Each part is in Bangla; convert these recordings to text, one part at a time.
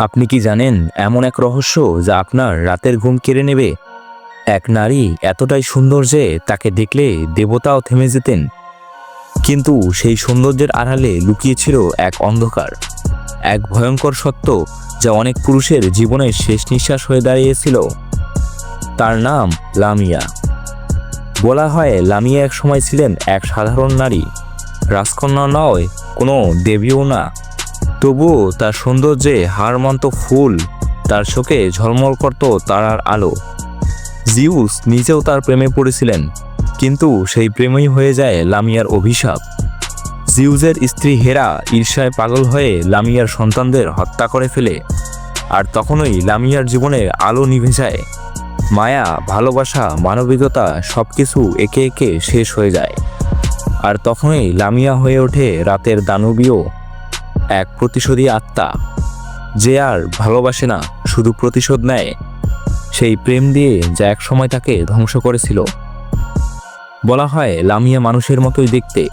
আপনি কি জানেন এমন এক রহস্য যা আপনার রাতের ঘুম কেড়ে নেবে? এক নারী এতটাই সুন্দর যে তাকে দেখলে দেবতাও থেমে যেতেন। কিন্তু সেই সৌন্দর্যের আড়ালে লুকিয়েছিল এক অন্ধকার। এক ভয়ঙ্কর সত্য যা অনেক পুরুষের জীবনের শেষ নিঃশ্বাস হয়ে দাঁড়িয়েছিল। তার নাম লামিয়া। বলা হয় লামিয়া এক সময় ছিলেন এক সাধারণ নারী। রাজকন্যা নয়, কোনো দেবীও না। তবুও তার সৌন্দর্যে হারমন্ত ফুল, তার শোকে ঝলমল করত তারার আলো। জিউস নিজেও তার প্রেমে পড়েছিলেন, কিন্তু সেই প্রেমই হয়ে যায় লামিয়ার অভিশাপ। জিউজের স্ত্রী হেরা ঈর্ষায় পাগল হয়ে লামিয়ার সন্তানদের হত্যা করে ফেলে, আর তখনই লামিয়ার জীবনে আলো নিভে যায়। মায়া, ভালোবাসা, মানবিকতা সব কিছু একে একে শেষ হয়ে যায়। আর তখনই লামিয়া হয়ে ওঠে রাতের দানবীয় এক প্রতিশোধী আত্মা। যে আর ভালোবাসে না, শুধু প্রতিশোধ নেয়। সেই প্রেম দিয়ে যা একসময় তাকে ধ্বংস করেছিল। বলা হয়, লামিয়া মানুষের মতোই দেখতে।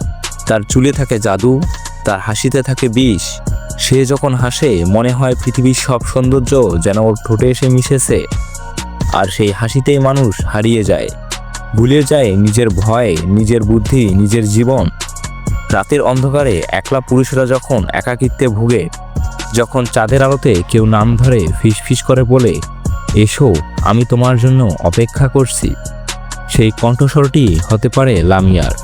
তার চুলে থাকে জাদু, তার হাসিতে থাকে বিষ। সে যখন হাসে, মনে হয় পৃথিবীর সব সৌন্দর্য যেন ওর ঠোঁটে এসে মিশেছে। আর সেই হাসিতেই মানুষ হারিয়ে যায়। ভুলে যায় নিজের ভয়, নিজের বুদ্ধি, নিজের জীবন। রাতের অন্ধকারে একলা পুরুষরা যখন একাকিত্বে ভুগে, যখন চাঁদের আলোতে কেউ নাম ধরে ফিসফিস করে বলে, এসো, আমি তোমার জন্য অপেক্ষা করছি। সেই কণ্ঠস্বরটি হতে পারে লামিয়ার।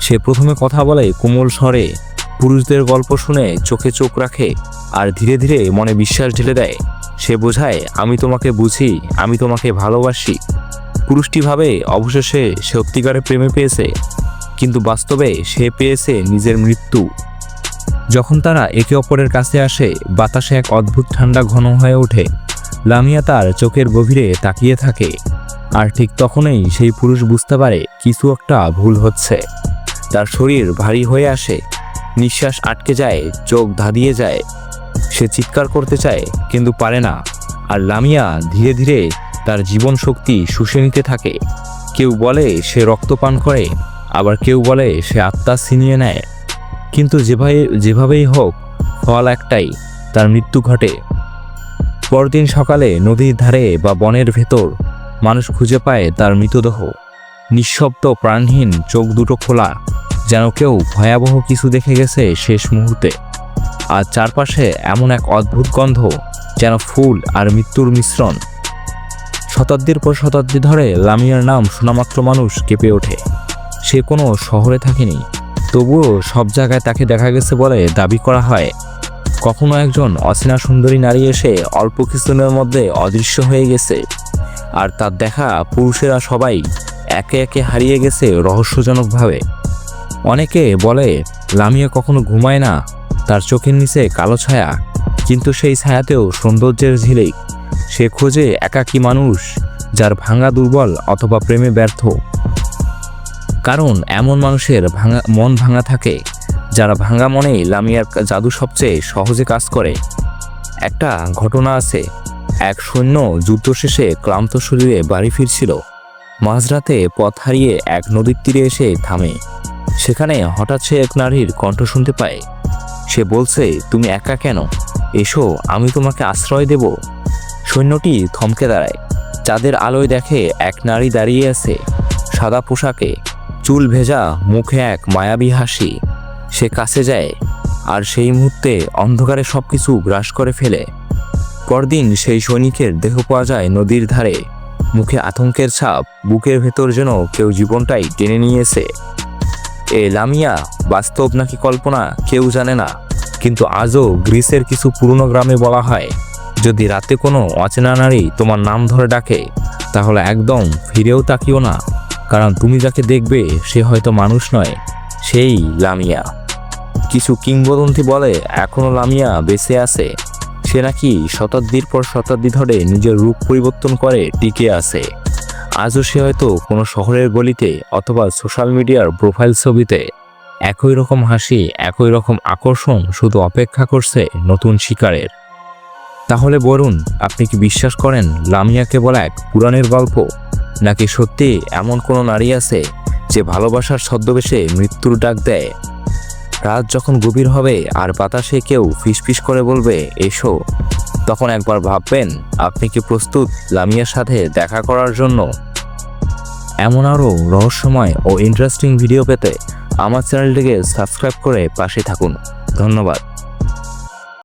সে প্রথমে কথা বলে কোমল স্বরে, পুরুষদের গল্প শুনে চোখে চোখ রাখে আর ধীরে ধীরে মনে বিশ্বাস ঢেলে দেয়, সে বোঝায়, আমি তোমাকে বুঝি, আমি তোমাকে ভালোবাসি। পুরুষটি ভাবে, অবশেষে সত্যিকারে প্রেমে পেয়েছে। কিন্তু বাস্তবে সে পেয়েছে নিজের মৃত্যু। যখন তারা একে অপরের কাছে আসে, বাতাসে এক অদ্ভুত ঠান্ডা ঘন হয়ে ওঠে। লামিয়া তার চোখের গভীরে তাকিয়ে থাকে। আর ঠিক তখনই সেই পুরুষ বুঝতে পারে কিছু একটা ভুল হচ্ছে। তার শরীর ভারী হয়ে আসে। নিঃশ্বাস আটকে যায়, চোখ ধাঁধিয়ে যায়। সে চিৎকার করতে চায়, কিন্তু পারে না। আর লামিয়া ধীরে ধীরে তার জীবন শক্তি শুষে নিতে থাকে। কেউ বলে সে রক্তপান করে। আবার কেউ বলে, সে আত্মা ছিনিয়ে নেয়। কিন্তু যেভাবে, যেভাবেই হোক, ফল একটাই, তার মৃত্যু ঘটে। পরদিন সকালে নদীর ধারে বা বনের ভেতর মানুষ খুঁজে পায় তার মৃতদেহ। নিঃশব্দ প্রাণহীন চোখ দুটো খোলা, যেন কেউ ভয়াবহ কিছু দেখে গেছে শেষ মুহূর্তে। আর চারপাশে এমন এক অদ্ভুত গন্ধ, যেন ফুল আর মৃত্যুর মিশ্রণ। শতাব্দীর পর শতাব্দী ধরে লামিয়ার নাম শোনামাত্র মানুষ কেঁপে ওঠে। সে কোনো শহরে থাকেনি। তবুও সব জায়গায় তাকে দেখা গেছে বলে দাবি করা হয়। কখনো একজন অচেনা সুন্দরী নারী এসে অল্প কিছুদিনের মধ্যে অদৃশ্য হয়ে গেছে। আর তার দেখা পুরুষেরা সবাই একে একে হারিয়ে গেছে রহস্যজনকভাবে। অনেকে বলে, লামিয়া কখনো ঘুমায় না, তার চোখের নিচে কালো ছায়া। কিন্তু সেই ছায়াতেও সৌন্দর্যের ঝিলিক। সে খোঁজে একাকী মানুষ, যার ভাঙা দুর্বল অথবা প্রেমে ব্যর্থ। কারণ এমন মানুষের ভাঙা, মন ভাঙা থাকে, যারা ভাঙা মনেই লামিয়ার জাদু সবচেয়ে সহজে কাজ করে। একটা ঘটনা আছে। এক সৈন্য যুদ্ধ শেষে ক্লান্ত শরীরে বাড়ি ফিরছিল। মাঝরাতে পথ হারিয়ে এক নদীর তীরে এসে থামে। সেখানে হঠাৎ সে এক নারীর কণ্ঠ শুনতে পায়। সে বলছে, তুমি একা কেন? এসো, আমি তোমাকে আশ্রয় দেব। সৈন্যটি থমকে দাঁড়ায়। চাঁদের আলোয় দেখে এক নারী দাঁড়িয়ে আছে, সাদা পোশাকে। চুল ভেজা, মুখে এক মায়াবী হাসি। সে কাছে যায় আর সেই মুহূর্তে অন্ধকারে সব কিছু গ্রাস করে ফেলে। পরদিন সেই সৈনিকের দেহ পাওয়া যায় নদীর ধারে। মুখে আতঙ্কের ছাপ, বুকের ভেতর যেন কেউ জীবনটাই টেনে নিয়েছে এ লামিয়া, বাস্তব নাকি কল্পনা, কেউ জানে না। কিন্তু আজও গ্রিসের কিছু পুরনো গ্রামে বলা হয়, যদি রাতে কোনো অচেনা নারী তোমার নাম ধরে ডাকে, তাহলে একদম ফিরেও তাকিও না। কারণ তুমি যাকে দেখবে, সে হয়তো মানুষ নয়, সেই লামিয়া। কিছু কিংবদন্তি বলে এখনও লামিয়া বেঁচে আছে। সে নাকি শতাব্দীর পর শতাব্দী ধরে নিজের রূপ পরিবর্তন করে, টিকে আছে। আজও সে হয়তো কোনো শহরের গলিতে অথবা সোশ্যাল মিডিয়ার প্রোফাইল ছবিতে। একই রকম হাসি, একই রকম আকর্ষণ শুধু অপেক্ষা করছে নতুন শিকারের। তাহলে বলুন আপনি কি বিশ্বাস করেন লামিয়া কেবল এক পুরাণের গল্প? নাকি সত্যি এমন কোনো নারী আছে যে ভালোবাসার ছদ্মবেশে মৃত্যুর ডাক দেয়? রাত যখন গভীর হবে আর বাতাসে কেউ ফিসফিস করে বলবে, এসো। তখন একবার ভাববেন, আপনি কি প্রস্তুত লামিয়ার সাথে দেখা করার জন্য? এমন আরও রহস্যময় ও ইন্টারেস্টিং ভিডিও পেতে আমার চ্যানেলটিকে সাবস্ক্রাইব করে পাশে থাকুন। ধন্যবাদ।